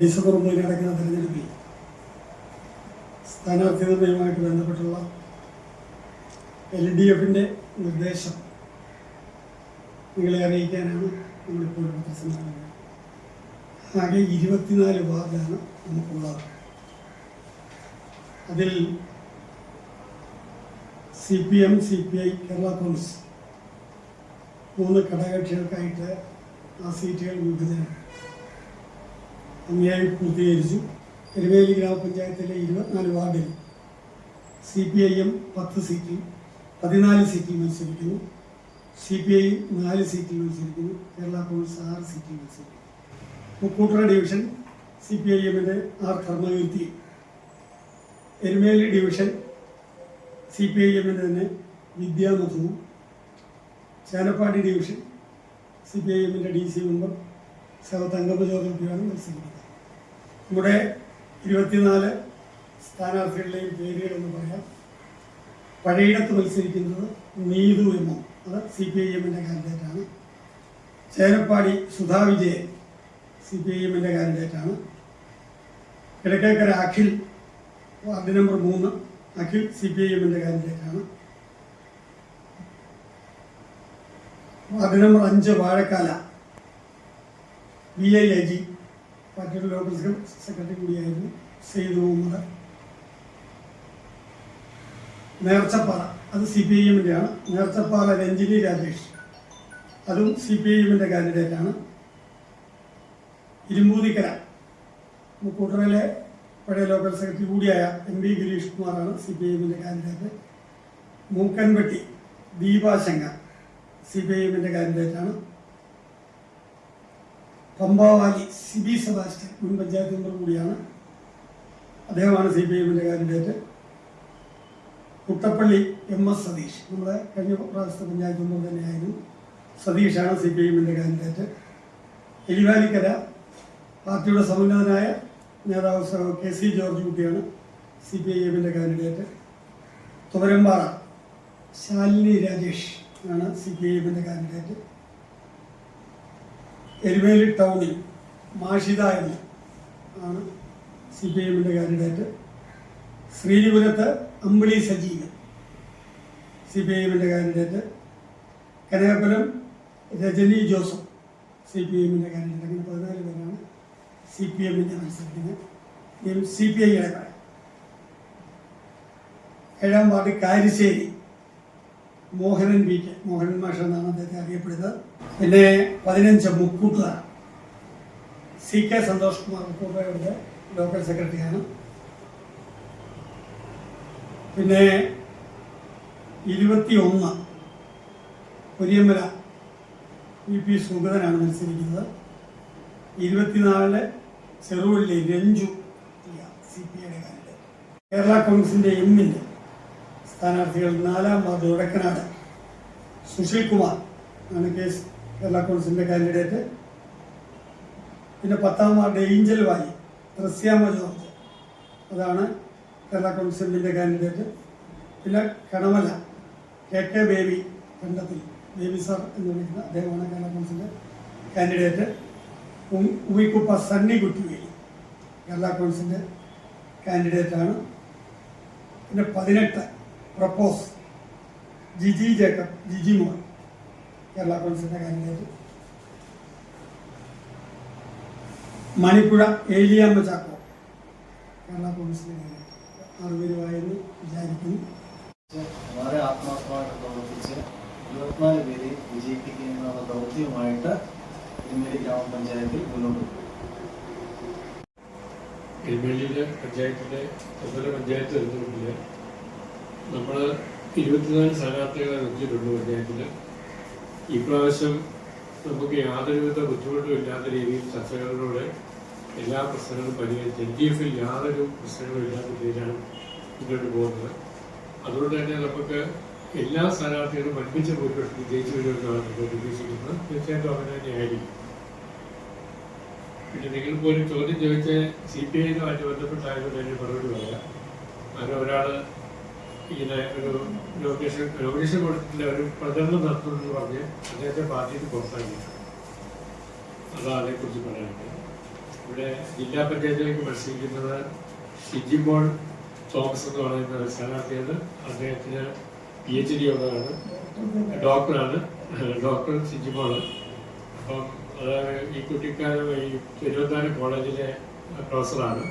December ഒന്നിന് നടക്കുന്ന തെരഞ്ഞെടുപ്പിൽ സ്ഥാനാർത്ഥി നിർണയവുമായിട്ട് ബന്ധപ്പെട്ടുള്ള എൽ ഡി എഫിന്റെ നിർദ്ദേശം നിങ്ങളെ അറിയിക്കാനാണ് നമ്മളിപ്പോൾ ഇവിടെ സമ്മേളനം ആകെ ഇരുപത്തിനാല് വാർഡാണ് നമുക്കുള്ളത്. അതിൽ C P M C P I Kerala Congress മൂന്ന് ഘടകകക്ഷികൾക്കായിട്ട് ആ സീറ്റുകൾ വിഭജനം അന്യായം പൂർത്തീകരിച്ചു എരുമേലി ഗ്രാമപഞ്ചായത്തിലെ ഇരുപത്തിനാല് വാർഡിൽ സി പി ഐ എം പത്ത് സീറ്റിൽ പതിനാല് സീറ്റിൽ മത്സരിക്കുന്നു. സി പി ഐ നാല് സീറ്റിൽ മത്സരിക്കുന്നു. കേരള കോൺഗ്രസ് ആറ് സീറ്റിൽ മത്സരിക്കുന്നു. Mukkoottuthara division C P I എമ്മിന്റെ R Karmakeerthi. Erumeli division C P I എമ്മിന്റെ തന്നെ വിദ്യാമധുവും. Chenappady division C P I എമ്മിന്റെ ഡി സി മെമ്പർ സഹ തങ്കപ്പജ്യോതിയാണ് മത്സരിക്കുന്നത്. നമ്മുടെ ഇരുപത്തിനാല് സ്ഥാനാർത്ഥികളുടെയും പേരുകൾ എന്ന് പറയാം. പഴയിടത്ത് മത്സരിക്കുന്നത് നീതു എം എം അത് സി പി ഐ എമ്മിന്റെ കാൻഡിഡേറ്റാണ്. Cherappady Sudha Vijayan C P I എമ്മിന്റെ കാൻഡിഡേറ്റാണ്. കിഴക്കേക്കര അഖിൽ വാർഡ് നമ്പർ മൂന്ന് അഖിൽ സി പി ഐ എമ്മിന്റെ കാൻഡിഡേറ്റാണ്. വാർഡ് നമ്പർ അഞ്ച് വാഴക്കാല വി ഐ അജി പാർട്ടിയുടെ ലോക്കൽ സെക്രട്ടറി കൂടിയായിരുന്നു സെയ്ദ് മുഹമ്മദ്. നേർച്ചപ്പാറ അത് സി പി ഐ എമ്മിന്റെയാണ്. നേർച്ചപ്പാറ രഞ്ജിനി രാജേഷ്. അതും സി പി ഐ എമ്മിന്റെ കാൻഡിഡേറ്റാണ്. ഇരുമ്പൂതിക്കര മുക്കൂട്ടറയിലെ പഴയ ലോക്കൽ സെക്രട്ടറി കൂടിയായ എം വി ഗിരീഷ് കുമാറാണ് സി പി ഐ എമ്മിന്റെ candidate. Mookkanpetty Deepashanka C P I എമ്മിന്റെ കാൻഡിഡേറ്റാണ്. പമ്പാവാലി സി ബി സെബാസ്റ്റ്യൻ മുൻ പഞ്ചായത്ത് മെമ്പർ കൂടിയാണ്. അദ്ദേഹമാണ് സി പി എമ്മിന്റെ കാൻഡിഡേറ്റ്. കുട്ടപ്പള്ളി എം എസ് സതീഷ് നമ്മുടെ കഴിഞ്ഞ പ്രാവശ്യത്തെ പഞ്ചായത്ത് മെമ്പർ തന്നെയായിരുന്നു. സതീഷാണ് സി പി എമ്മിന്റെ കാൻഡിഡേറ്റ്. എലിവാലിക്കര പാർട്ടിയുടെ സമുന്നതനായ നേതാവ് കെ സി ജോർജ് കുട്ടിയാണ് സി പി ഐ എമ്മിന്റെ കാൻഡിഡേറ്റ്. തുവരമ്പാറ ശാലിനി രാജേഷ് ആണ് സി പി ഐ എമ്മിന്റെ കാൻഡിഡേറ്റ്. എരുമേലി ടൗണിൽ മാഷിത എന്ന് ആണ് സി പി ഐ എമ്മിന്റെ കാൻഡിഡേറ്റ്. ശ്രീനിപുരത്ത് അമ്പിളി സജീവൻ സി പി എമ്മിന്റെ കാൻഡിഡേറ്റ്. Kanakapuram Rajani Joseph C P എമ്മിന്റെ കാൻഡിഡേറ്റ്. അങ്ങനെ പതിനാല് പേരാണ് സി പി എമ്മിന്റെ മത്സരിക്കുന്നത്. സി പി ഐയുടെ ഏഴാം ward Karissery Mohanan V K Mohanan മാഷ എന്നാണ് അദ്ദേഹത്തെ അറിയപ്പെടുന്നത്. പിന്നെ പതിനഞ്ച് മുക്കൂട്ടുകാർ. സി കെ സന്തോഷ് കുമാർ മുക്കൂട്ടയുടെ ലോക്കൽ സെക്രട്ടറിയാണ്. പിന്നെ ഇരുപത്തി ഒന്ന് പുരിയമ്മല വി പി സുഗതനാണ് മത്സരിക്കുന്നത്. ഇരുപത്തിനാല് ചെറുവള്ളി രഞ്ജു സി പി ഐയുടെ കാൻഡിഡേറ്റ് കേരള കോൺഗ്രസിന്റെ എമ്മിന്റെ സ്ഥാനാർത്ഥികൾ നാലാം വാർഡ് ഉടക്കനാട് സുശീൽ കുമാർ ആണ് കേസ് കേരള കോൺഗ്രസിന്റെ കാൻഡിഡേറ്റ്. പിന്നെ പത്താം വാർഡ് ഏഞ്ചൽ വായി റസ്യാമ ജോർജ് അതാണ് കേരള കോൺഗ്രസിന്റെ കാൻഡിഡേറ്റ്. പിന്നെ Kanamala K K Baby Kandathil Baby sir എന്ന് വിളിക്കുന്ന അദ്ദേഹമാണ് കേരള കോൺഗ്രസിന്റെ കാൻഡിഡേറ്റ്. ഉമിക്കുപ്പ സണ്ണി കുട്ടിവേലി കേരള കോൺഗ്രസിന്റെ കാൻഡിഡേറ്റാണ് പിന്നെ പതിനെട്ട് പ്രപ്പോസ്. ജിജി ജേക്കബ് ജിജി മോൻ. കേരള കോൺഗ്രസിന്റെ കാൻഡിഡേറ്റ്. മണിപ്പുഴ ഏലിയാമ്മ ചാക്കോ. കേരള കോൺഗ്രസിന്റെ കാൻഡിഡേറ്റ്. ആറുപേരുമായെന്ന് വിചാരിക്കുന്നു. വളരെ ആത്മാർത്ഥമായിട്ട് പ്രവർത്തിച്ച് ഇരുപത്തിനാല് പേരെ വിജയിപ്പിക്കുന്ന ദൗത്യവുമായിട്ട് തിരുമേലി ഗ്രാമപഞ്ചായത്തിൽ മുന്നോട്ട് പോകും എരുമേലിയിലെ പഞ്ചായത്തിലെ ത്രിപുര പഞ്ചായത്ത് തെരഞ്ഞെടുപ്പിൽ നമ്മൾ ഇരുപത്തിനാല് സ്ഥാനാർത്ഥികളെ വെച്ചിട്ടുണ്ട് പഞ്ചായത്തിൽ ഇപ്രാവശ്യം നമുക്ക് യാതൊരുവിധ ബുദ്ധിമുട്ടും ഇല്ലാത്ത രീതിയിൽ ചർച്ചകളിലൂടെ എല്ലാ പ്രശ്നങ്ങളും പരിഹരിച്ച് എൽ ഡി എഫിൽ യാതൊരു പ്രശ്നങ്ങളും ഇല്ലാത്ത രീതിയിലാണ് മുന്നോട്ട് പോകുന്നത്. അതുകൊണ്ട് തന്നെ നമുക്ക് എല്ലാ സ്ഥാനാർത്ഥികളും ഒരുമിച്ച് പോയിട്ട് വിജയിച്ചു വരുമെന്നാണ് നമ്മൾ പ്രതീക്ഷിക്കുന്നത് തീർച്ചയായിട്ടും അങ്ങനെ തന്നെയായിരിക്കും പിന്നെ നിങ്ങൾ പോലും ചോദ്യം ചോദിച്ച് സി പി ആയിട്ട് ബന്ധപ്പെട്ടായതുകൊണ്ട് അതിന് മറുപടി പറയാം. അങ്ങനെ ഒരാൾ ഇങ്ങനെ ഒരു ലോകേഷൻ ലോകേഷൻ കൊടുത്തിട്ടില്ല ഒരു പ്രചരണം നടത്തുമെന്ന് പറഞ്ഞ് അദ്ദേഹത്തെ പാർട്ടിയിൽ പുറത്താക്കി അതാണ് അതേക്കുറിച്ച് പറയാനുണ്ട് ഇവിടെ ജില്ലാ പഞ്ചായത്തിലേക്ക് മത്സരിക്കുന്നത് ഷിജിമോൾ തോമസ് എന്ന് പറയുന്ന ഒരു സ്ഥാനാർത്ഥിയാണ്. അദ്ദേഹത്തിന് പി എച്ച് ഡി ഉള്ളതാണ്. ഡോക്ടറാണ്. ഡോക്ടർ ഷിജിമോൾ അപ്പം അത് ഈ കുട്ടിക്കാലം ഈ തിരുവനന്തപുരം കോളേജിലെ പ്രൊഫസറാണ്.